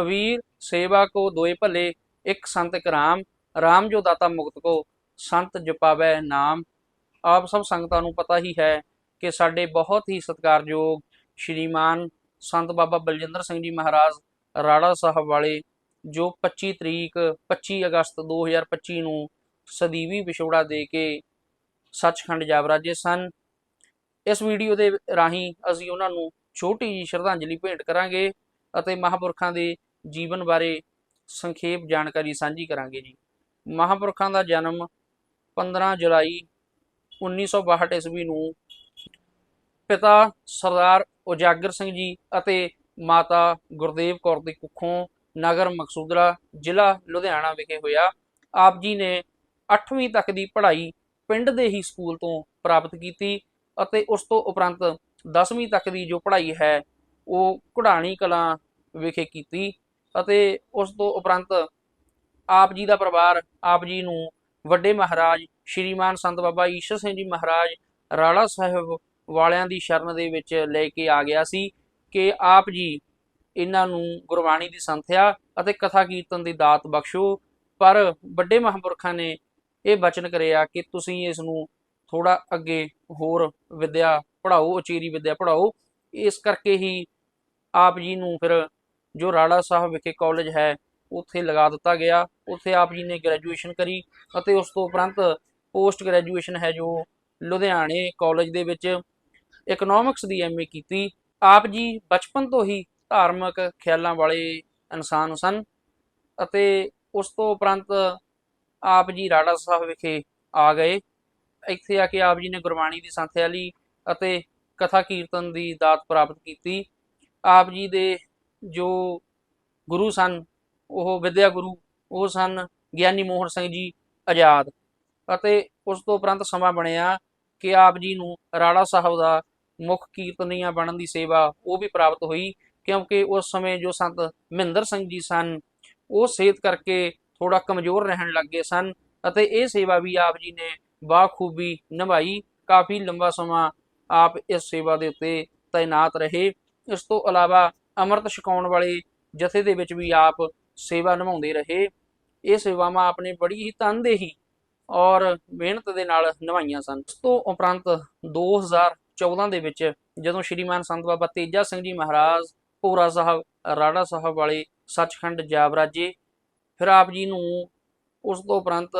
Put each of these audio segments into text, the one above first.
ਕਬੀਰ, ਸੇਵਾ ਕੋ ਦੋਏ ਭਲੇ, ਇੱਕ ਸੰਤ ਇੱਕ ਰਾਮ ਰਾਮ ਜੋ ਦਾਤਾ ਮੁਕਤ ਕੋ, ਸੰਤ ਜਪਾਵੇ ਨਾਮ। ਆਪ ਸਭ ਸੰਗਤਾਂ ਨੂੰ ਪਤਾ ਹੀ ਹੈ ਕਿ ਸਾਡੇ ਬਹੁਤ ਹੀ ਸਤਿਕਾਰਯੋਗ ਸ਼੍ਰੀਮਾਨ ਸੰਤ ਬਾਬਾ ਬਲਜਿੰਦਰ ਸਿੰਘ ਜੀ ਮਹਾਰਾਜ ਰਾੜਾ ਸਾਹਿਬ ਵਾਲੇ, ਜੋ 25 ਤਰੀਕ 25 ਅਗਸਤ 2025 ਨੂੰ ਸਦੀਵੀ ਵਿਛੋੜਾ ਦੇ ਕੇ ਸੱਚਖੰਡ ਜਾਵਰਾਜੇ ਸਨ। ਇਸ ਵੀਡੀਓ ਦੇ ਰਾਹੀਂ ਅਸੀਂ ਉਹਨਾਂ ਨੂੰ ਛੋਟੀ ਜਿਹੀ ਸ਼ਰਧਾਂਜਲੀ ਭੇਂਟ ਕਰਾਂਗੇ ਅਤੇ ਮਹਾਂਪੁਰਖਾਂ ਦੇ ਜੀਵਨ ਬਾਰੇ ਸੰਖੇਪ ਜਾਣਕਾਰੀ ਸਾਂਝੀ ਕਰਾਂਗੇ ਜੀ। ਮਹਾਂਪੁਰਖਾਂ ਦਾ ਜਨਮ 15 ਜੁਲਾਈ 1962 ਈਸਵੀ ਨੂੰ ਪਿਤਾ ਸਰਦਾਰ ਉਜਾਗਰ ਸਿੰਘ ਜੀ ਅਤੇ ਮਾਤਾ ਗੁਰਦੇਵ ਕੌਰ ਦੀ ਕੁੱਖੋਂ ਨਗਰ ਮਕਸੂਦਰਾ ਜ਼ਿਲ੍ਹਾ ਲੁਧਿਆਣਾ ਵਿਖੇ ਹੋਇਆ। ਆਪ ਜੀ ਨੇ 8ਵੀਂ ਤੱਕ ਦੀ ਪੜ੍ਹਾਈ ਪਿੰਡ ਦੇ ਹੀ ਸਕੂਲ ਤੋਂ ਪ੍ਰਾਪਤ ਕੀਤੀ ਅਤੇ ਉਸ ਤੋਂ ਉਪਰੰਤ 10ਵੀਂ ਤੱਕ ਦੀ ਜੋ ਪੜ੍ਹਾਈ ਹੈ, ਉਹ ਕੁਢਾਣੀ ਕਲਾਂ ਵਿਖੇ ਕੀਤੀ। ਅਤੇ ਉਸ ਤੋਂ ਉਪਰੰਤ ਆਪ ਜੀ ਦਾ ਪਰਿਵਾਰ, ਆਪ ਜੀ ਨੂੰ ਵੱਡੇ ਮਹਾਰਾਜ ਸ਼੍ਰੀਮਾਨ ਸੰਤ ਬਾਬਾ ਈਸ਼ਰ ਸਿੰਘ ਜੀ ਮਹਾਰਾਜ ਰਾੜਾ ਸਾਹਿਬ ਵਾਲਿਆਂ ਦੀ ਸ਼ਰਨ ਦੇ ਵਿੱਚ ਲੈ ਕੇ ਆ ਗਿਆ ਸੀ ਕਿ ਆਪ ਜੀ ਇਹਨਾਂ ਨੂੰ ਗੁਰਬਾਣੀ ਦੀ ਸੰਥਿਆ ਅਤੇ ਕਥਾ ਕੀਰਤਨ ਦੀ ਦਾਤ ਬਖਸ਼ੋ। ਪਰ ਵੱਡੇ ਮਹਾਂਪੁਰਖਾਂ ਨੇ ਇਹ ਬਚਨ ਕਰਿਆ ਕਿ ਤੁਸੀਂ ਇਸ ਨੂੰ ਥੋੜਾ ਅੱਗੇ ਹੋਰ ਵਿਦਿਆ ਪੜਾਓ ਉਚੇਰੀ ਵਿਦਿਆ ਪੜਾਓ ਇਸ ਕਰਕੇ ਹੀ ਆਪ ਜੀ ਨੂੰ ਫਿਰ ਜੋ ਰਾੜਾ ਸਾਹਿਬ ਵਿਖੇ ਕਾਲਜ ਹੈ, ਉੱਥੇ ਲਗਾ ਦਿੱਤਾ ਗਿਆ। ਉੱਥੇ ਆਪ ਜੀ ਨੇ ਗ੍ਰੈਜੂਏਸ਼ਨ ਕਰੀ ਅਤੇ ਉਸ ਤੋਂ ਉਪਰੰਤ ਪੋਸਟ ਗ੍ਰੈਜੂਏਸ਼ਨ ਹੈ ਜੋ ਲੁਧਿਆਣੇ ਕਾਲਜ ਦੇ ਵਿੱਚ ਇਕਨੋਮਿਕਸ ਦੀ ਐਮਏ ਕੀਤੀ। ਆਪ ਜੀ ਬਚਪਨ ਤੋਂ ਹੀ ਧਾਰਮਿਕ ਖਿਆਲਾਂ ਵਾਲੇ ਇਨਸਾਨ ਸਨ ਅਤੇ ਉਸ ਤੋਂ ਉਪਰੰਤ ਆਪ ਜੀ ਰਾੜਾ ਸਾਹਿਬ ਵਿਖੇ ਆ ਗਏ। ਇੱਥੇ ਆ ਕੇ ਆਪ ਜੀ ਨੇ ਗੁਰਬਾਣੀ ਦੀ ਸੰਥਿਆ ਲਈ ਅਤੇ ਕਥਾ ਕੀਰਤਨ ਦੀ ਦਾਤ ਪ੍ਰਾਪਤ ਕੀਤੀ। ਆਪ ਜੀ ਦੇ ਜੋ ਗੁਰੂ ਸਨ, ਉਹ ਵਿਦਿਆ ਗੁਰੂ, ਉਹ ਸਨ ਗਿਆਨੀ ਮੋਹਨ ਸਿੰਘ ਜੀ ਆਜ਼ਾਦ। ਅਤੇ ਉਸ ਤੋਂ ਉਪਰੰਤ ਸਮਾਂ ਬਣਿਆ ਕਿ ਆਪ ਜੀ ਨੂੰ ਰਾੜਾ ਸਾਹਿਬ ਦਾ ਮੁੱਖ ਕੀਰਤਨੀਆ ਬਣਨ ਦੀ ਸੇਵਾ ਉਹ ਵੀ ਪ੍ਰਾਪਤ ਹੋਈ, ਕਿਉਂਕਿ ਉਸ ਸਮੇਂ ਜੋ ਸੰਤ ਮਹਿੰਦਰ ਸਿੰਘ ਜੀ ਸਨ, ਉਹ ਸਿਹਤ ਕਰਕੇ ਥੋੜਾ ਕਮਜ਼ੋਰ ਰਹਿਣ ਲੱਗੇ ਸਨ ਅਤੇ ਇਹ ਸੇਵਾ ਵੀ ਆਪ ਜੀ ਨੇ ਬਾਖੂਬੀ ਨਿਭਾਈ। ਕਾਫੀ ਲੰਬਾ ਸਮਾਂ ਆਪ ਇਸ ਸੇਵਾ ਦੇ ਉੱਤੇ ਤਾਇਨਾਤ ਰਹੇ। ਇਸ ਤੋਂ ਇਲਾਵਾ ਅੰਮ੍ਰਿਤ ਛਕਾਉਣ ਵਾਲੇ ਜਥੇ ਦੇ ਵਿੱਚ ਵੀ ਆਪ ਸੇਵਾ ਨਿਭਾਉਂਦੇ ਰਹੇ। ਇਹ ਸੇਵਾਵਾਂ ਆਪਨੇ ਬੜੀ ਹੀ ਤਨਦੇਹੀ ਔਰ ਮਿਹਨਤ ਦੇ ਨਾਲ ਨਿਭਾਈਆਂ ਸਨ। ਉਸ ਤੋਂ ਉਪਰੰਤ 2014 ਦੇ ਵਿੱਚ ਜਦੋਂ ਸ਼੍ਰੀਮਾਨ ਸੰਤ ਬਾਬਾ ਤੇਜਾ ਸਿੰਘ ਜੀ ਮਹਾਰਾਜ ਪੂਰਾ ਸਾਹਿਬ ਰਾੜਾ ਸਾਹਿਬ ਵਾਲੇ ਸੱਚਖੰਡ ਜਾਬਰਾਜੇ ਫਿਰ ਆਪ ਜੀ ਨੂੰ ਉਸ ਤੋਂ ਉਪਰੰਤ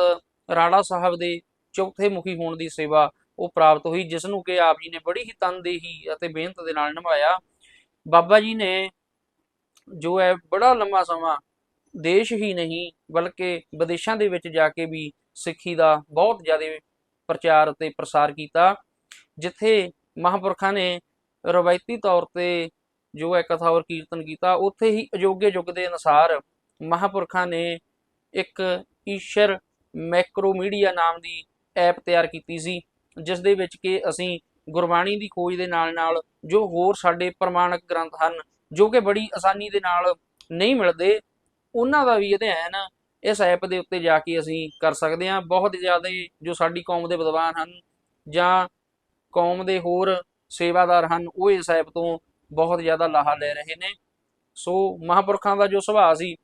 ਰਾੜਾ ਸਾਹਿਬ ਦੇ ਚੌਥੇ ਮੁਖੀ ਹੋਣ ਦੀ ਸੇਵਾ ਉਹ ਪ੍ਰਾਪਤ ਹੋਈ, ਜਿਸ ਨੂੰ ਕਿ ਆਪ ਜੀ ਨੇ ਬੜੀ ਹੀ ਤਨਦੇਹੀ ਅਤੇ ਮਿਹਨਤ ਦੇ ਨਾਲ ਨਿਭਾਇਆ। ਬਾਬਾ ਜੀ ਨੇ ਜੋ ਹੈ ਬੜਾ ਲੰਮਾ ਸਮਾਂ ਦੇਸ਼ ਹੀ ਨਹੀਂ, ਬਲਕਿ ਵਿਦੇਸ਼ਾਂ ਦੇ ਵਿੱਚ ਜਾ ਕੇ ਵੀ ਸਿੱਖੀ ਦਾ ਬਹੁਤ ਜ਼ਿਆਦਾ ਪ੍ਰਚਾਰ ਅਤੇ ਪ੍ਰਸਾਰ ਕੀਤਾ, ਜਿੱਥੇ ਮਹਾਂਪੁਰਖਾਂ ਨੇ ਰਵਾਇਤੀ ਤੌਰ ਤੇ ਜੋ ਹੈ ਕਥਾ ਔਰ ਕੀਰਤਨ ਕੀਤਾ, ਉੱਥੇ ਹੀ ਅਯੋਗੇ ਯੁੱਗ ਦੇ ਅਨੁਸਾਰ ਮਹਾਂਪੁਰਖਾਂ ਨੇ ਇੱਕ ਈਸ਼ਰ ਮੈਕਰੋ ਮੀਡੀਆ ਨਾਮ ਦੀ ਐਪ ਤਿਆਰ ਕੀਤੀ ਸੀ ਜਿਸ ਦੇ ਵਿੱਚ ਕਿ ਅਸੀਂ ਗੁਰਬਾਣੀ ਦੀ ਖੋਜ ਦੇ ਨਾਲ ਨਾਲ ਜੋ ਹੋਰ ਸਾਡੇ ਪ੍ਰਮਾਣਿਕ ਗ੍ਰੰਥ ਹਨ, ਜੋ ਕਿ ਬੜੀ ਆਸਾਨੀ ਦੇ ਨਾਲ ਨਹੀਂ ਮਿਲਦੇ, ਉਹਨਾਂ ਦਾ ਵੀ ਅਧਿਐਨ ਇਸ ਐਪ ਦੇ ਉੱਤੇ ਜਾ ਕੇ ਅਸੀਂ ਕਰ ਸਕਦੇ ਹਾਂ। ਬਹੁਤ ਜ਼ਿਆਦਾ ਜੋ ਸਾਡੀ ਕੌਮ ਦੇ ਵਿਦਵਾਨ ਹਨ ਜਾਂ ਕੌਮ ਦੇ ਹੋਰ ਸੇਵਾਦਾਰ ਹਨ, ਉਹ ਇਸ ਐਪ ਤੋਂ ਬਹੁਤ ਜ਼ਿਆਦਾ ਲਾਹਾ ਲੈ ਰਹੇ ਨੇ। ਸੋ ਮਹਾਂਪੁਰਖਾਂ ਦਾ ਜੋ ਸੁਭਾਅ ਸੀ,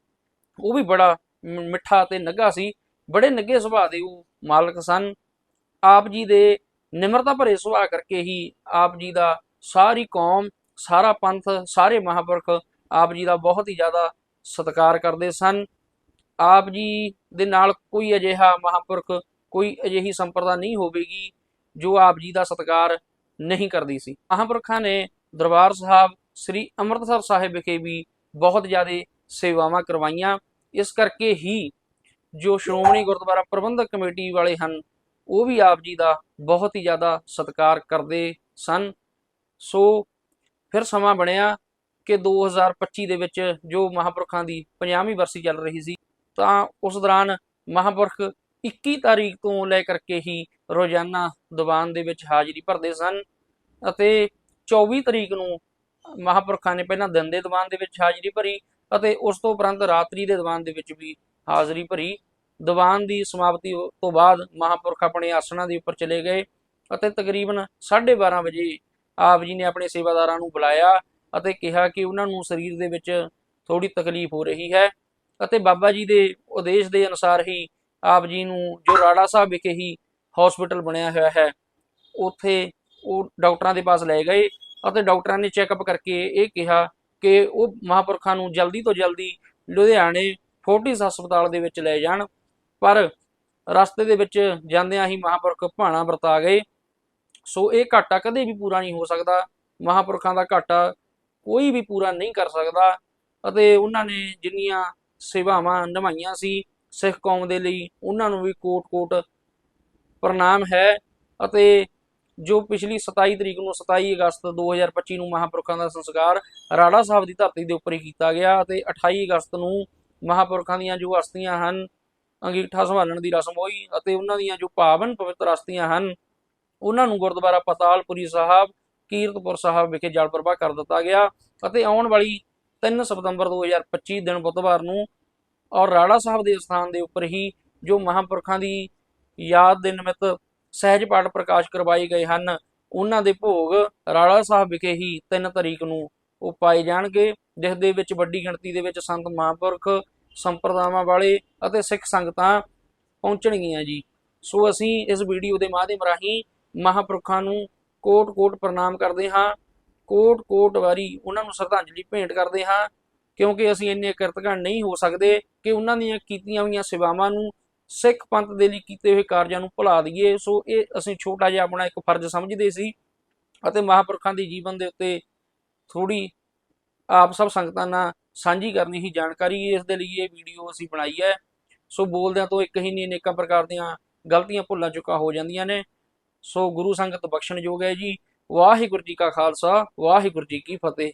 ਉਹ ਵੀ ਬੜਾ ਮਿੱਠਾ ਤੇ ਨੱਗਾ ਸੀ। ਬੜੇ ਨੱਗੇ ਸੁਭਾਅ ਦੇ ਉਹ ਮਾਲਕ ਸਨ। ਆਪ ਜੀ ਦੇ ਨਿਮਰਤਾ ਭਰੇ ਸੁਭਾਅ ਕਰਕੇ ਹੀ ਆਪ ਜੀ ਦਾ ਸਾਰੀ ਕੌਮ, ਸਾਰਾ ਪੰਥ, ਸਾਰੇ ਮਹਾਂਪੁਰਖ ਆਪ ਜੀ ਦਾ ਬਹੁਤ ਹੀ ਜ਼ਿਆਦਾ ਸਤਿਕਾਰ ਕਰਦੇ ਸਨ। ਆਪ ਜੀ ਦੇ ਨਾਲ ਕੋਈ ਅਜਿਹਾ ਮਹਾਂਪੁਰਖ, ਕੋਈ ਅਜਿਹੀ ਸੰਪਰਦਾ ਨਹੀਂ ਹੋਵੇਗੀ ਜੋ ਆਪ ਜੀ ਦਾ ਸਤਿਕਾਰ ਨਹੀਂ ਕਰਦੀ ਸੀ। ਮਹਾਂਪੁਰਖਾਂ ਨੇ ਦਰਬਾਰ ਸਾਹਿਬ, ਸ੍ਰੀ ਅੰਮ੍ਰਿਤਸਰ ਸਾਹਿਬ ਵਿਖੇ ਵੀ ਬਹੁਤ ਜ਼ਿਆਦਾ ਸੇਵਾਵਾਂ ਕਰਵਾਈਆਂ। ਇਸ ਕਰਕੇ ਹੀ ਜੋ ਸ਼੍ਰੋਮਣੀ ਗੁਰਦੁਆਰਾ ਪ੍ਰਬੰਧਕ ਕਮੇਟੀ ਵਾਲੇ ਹਨ ਉਹ ਵੀ ਆਪ ਜੀ ਦਾ ਬਹੁਤ ਹੀ ਜ਼ਿਆਦਾ ਸਤਿਕਾਰ ਕਰਦੇ ਸਨ। ਸੋ ਫਿਰ ਸਮਾਂ ਬਣਿਆ ਕਿ 2025 ਦੇ ਵਿੱਚ ਜੋ ਮਹਾਂਪੁਰਖਾਂ ਦੀ 50ਵੀਂ ਵਰਸੀ ਚੱਲ ਰਹੀ ਸੀ, ਤਾਂ ਉਸ ਦੌਰਾਨ ਮਹਾਂਪੁਰਖ 21 ਤਾਰੀਖ ਤੋਂ ਲੈ ਕਰਕੇ ਹੀ ਰੋਜ਼ਾਨਾ ਦੀਵਾਨ ਦੇ ਵਿੱਚ ਹਾਜ਼ਰੀ ਭਰਦੇ ਸਨ ਅਤੇ 24 ਤਰੀਕ ਨੂੰ ਮਹਾਂਪੁਰਖਾਂ ਨੇ ਪਹਿਲਾਂ ਦਿਨ ਦੇ ਦੀਵਾਨ ਦੇ ਵਿੱਚ ਹਾਜ਼ਰੀ ਭਰੀ ਅਤੇ ਉਸ ਤੋਂ ਉਪਰੰਤ ਰਾਤਰੀ ਦੇ ਦੀਵਾਨ ਦੇ ਵਿੱਚ ਵੀ ਹਾਜ਼ਰੀ ਭਰੀ। ਦੀਵਾਨ ਦੀ ਸਮਾਪਤੀ ਤੋਂ ਬਾਅਦ ਮਹਾਂਪੁਰਖ ਆਪਣੇ ਆਸਣਾਂ ਦੇ ਉੱਪਰ ਚਲੇ ਗਏ ਅਤੇ ਤਕਰੀਬਨ 12:30 ਵਜੇ ਆਪ ਜੀ ਨੇ ਆਪਣੇ ਸੇਵਾਦਾਰਾਂ ਨੂੰ ਬੁਲਾਇਆ ਅਤੇ ਕਿਹਾ ਕਿ ਉਹਨਾਂ ਨੂੰ ਸਰੀਰ ਦੇ ਵਿੱਚ ਥੋੜੀ ਤਕਲੀਫ ਹੋ ਰਹੀ ਹੈ ਅਤੇ ਬਾਬਾ ਜੀ ਦੇ ਉਦੇਸ਼ ਦੇ ਅਨੁਸਾਰ ਹੀ ਆਪ ਜੀ ਨੂੰ ਜੋ ਰਾੜਾ ਸਾਹਿਬ ਵਿਖੇ ਹੀ ਹਸਪੀਟਲ ਬਣਿਆ ਹੋਇਆ ਹੈ, ਉੱਥੇ ਉਹ ਡਾਕਟਰਾਂ ਦੇ ਪਾਸ ਲੈ ਗਏ ਅਤੇ ਡਾਕਟਰਾਂ ਨੇ ਚੈੱਕਅਪ ਕਰਕੇ ਇਹ ਕਿਹਾ ਕਿ ਉਹ ਮਹਾਂਪੁਰਖਾਂ ਨੂੰ ਜਲਦੀ ਤੋਂ ਜਲਦੀ ਲੁਧਿਆਣੇ ਫੋਰਟਿਸ ਹਸਪਤਾਲ ਦੇ ਵਿੱਚ ਲੈ ਜਾਣ ਪਰ ਰਸਤੇ ਦੇ ਵਿੱਚ ਜਾਂਦਿਆਂ ਹੀ ਮਹਾਂਪੁਰਖ ਭਾਣਾ ਵਰਤਾ ਗਏ। ਸੋ ਇਹ ਘਾਟਾ ਕਦੇ ਵੀ ਪੂਰਾ ਨਹੀਂ ਹੋ ਸਕਦਾ। ਮਹਾਂਪੁਰਖਾਂ ਦਾ ਘਾਟਾ ਕੋਈ ਵੀ ਪੂਰਾ ਨਹੀਂ ਕਰ ਸਕਦਾ ਅਤੇ ਉਹਨਾਂ ਨੇ ਜਿੰਨੀਆਂ ਸੇਵਾਵਾਂ ਨਿਭਾਈਆਂ ਸੀ ਸਿੱਖ ਕੌਮ ਦੇ ਲਈ, ਉਹਨਾਂ ਨੂੰ ਵੀ ਕੋਟ-ਕੋਟ ਪ੍ਰਣਾਮ ਹੈ ਅਤੇ ਜੋ ਪਿਛਲੀ 27 ਤਰੀਕ ਨੂੰ 27 ਅਗਸਤ 2025 ਨੂੰ ਮਹਾਂਪੁਰਖਾਂ ਦਾ ਸੰਸਕਾਰ ਰਾੜਾ ਸਾਹਿਬ ਦੀ ਧਰਤੀ ਦੇ ਉੱਪਰ ਹੀ ਕੀਤਾ ਗਿਆ ਅਤੇ 28 ਅਗਸਤ ਨੂੰ ਮਹਾਂਪੁਰਖਾਂ ਦੀਆਂ ਜੋ ਅਸਥੀਆਂ ਹਨ ਅੰਗੀਠਾ ਸੰਭਾਲਣ ਦੀ ਰਸਮ ਹੋਈ ਅਤੇ ਉਹਨਾਂ ਦੀਆਂ ਜੋ ਪਾਵਨ ਪਵਿੱਤਰ ਅਸਥੀਆਂ ਹਨ, ਉਹਨਾਂ ਨੂੰ ਗੁਰਦੁਆਰਾ ਪਤਾਲਪੁਰੀ ਸਾਹਿਬ, ਕੀਰਤਪੁਰ ਸਾਹਿਬ ਵਿਖੇ ਜਲ ਪ੍ਰਵਾਹ ਕਰ ਦਿੱਤਾ ਗਿਆ ਅਤੇ ਆਉਣ ਵਾਲੀ 3 ਸਤੰਬਰ 2025 ਦਿਨ ਬੁੱਧਵਾਰ ਨੂੰ ਔਰ ਰਾੜਾ ਸਾਹਿਬ ਦੇ ਸਥਾਨ ਦੇ ਉੱਪਰ ਹੀ ਜੋ ਮਹਾਂਪੁਰਖਾਂ ਦੀ ਯਾਦ ਦੇ ਨਿਮਿਤ ਸਹਿਜ ਪਾਠ ਪ੍ਰਕਾਸ਼ ਕਰਵਾਏ ਗਏ ਹਨ, ਉਹਨਾਂ ਦੇ ਭੋਗ ਰਾੜਾ ਸਾਹਿਬ ਵਿਖੇ ਹੀ 3 ਤਰੀਕ ਨੂੰ ਉਹ ਪਾਏ ਜਾਣਗੇ, ਜਿਸ ਦੇ ਵਿੱਚ ਵੱਡੀ ਗਿਣਤੀ ਦੇ ਵਿੱਚ ਸੰਤ ਮਹਾਂਪੁਰਖ ਸੰਪਰਦਾਵਾਂ ਵਾਲੇ ਅਤੇ ਸਿੱਖ ਸੰਗਤਾਂ ਪਹੁੰਚਣਗੀਆਂ ਜੀ। ਸੋ ਅਸੀਂ ਇਸ ਵੀਡੀਓ ਦੇ ਮਾਧਿਅਮ ਰਾਹੀਂ ਮਹਾਂਪੁਰਖਾਂ ਨੂੰ ਕੋਟ-ਕੋਟ ਪ੍ਰਣਾਮ ਕਰਦੇ ਹਾਂ। ਕੋਟ-ਕੋਟ ਵਾਰੀ ਉਹਨਾਂ ਨੂੰ ਸ਼ਰਧਾਂਜਲੀ ਭੇਂਟ ਕਰਦੇ ਹਾਂ, ਕਿਉਂਕਿ ਅਸੀਂ ਇੰਨੇ ਕਿਰਤਗਣ ਨਹੀਂ ਹੋ ਸਕਦੇ ਕਿ ਉਹਨਾਂ ਦੀਆਂ ਕੀਤੀਆਂ ਹੋਈਆਂ ਸੇਵਾਵਾਂ ਨੂੰ ਸਿੱਖ ਪੰਥ ਦੇ ਲਈ ਕੀਤੇ ਹੋਏ ਕਾਰਜਾਂ ਨੂੰ ਭੁਲਾ ਦਈਏ। ਸੋ ਇਹ ਅਸੀਂ ਛੋਟਾ ਜਿਹਾ ਆਪਣਾ ਇੱਕ ਫਰਜ਼ ਸਮਝਦੇ ਸੀ ਅਤੇ ਮਹਾਂਪੁਰਖਾਂ ਦੇ ਜੀਵਨ ਦੇ ਉੱਤੇ ਥੋੜੀ ਆਪ ਸਭ ਸੰਗਤਾਂ ਨਾਲ ਸਾਂਝੀ ਕਰਨੀ ਹੀ ਜਾਣਕਾਰੀ ਇਸ ਦੇ ਲਈ ਇਹ ਵੀਡੀਓ ਅਸੀਂ ਬਣਾਈ ਹੈ। ਸੋ ਬੋਲਦਿਆਂ ਤੋਂ ਇੱਕ ਹੀ ਨਹੀਂ, ਅਨੇਕਾਂ ਪ੍ਰਕਾਰ ਦੀਆਂ ਗਲਤੀਆਂ ਭੁੱਲਾਂ ਚੁੱਕਾ ਹੋ ਜਾਂਦੀਆਂ ਨੇ। ਸੋ ਗੁਰੂ ਸੰਗਤ ਬਖਸ਼ਣਯੋਗ ਹੈ ਜੀ। ਵਾਹਿਗੁਰੂ ਜੀ ਕਾ ਖਾਲਸਾ, ਵਾਹਿਗੁਰੂ ਜੀ ਕੀ ਫਤਿਹ।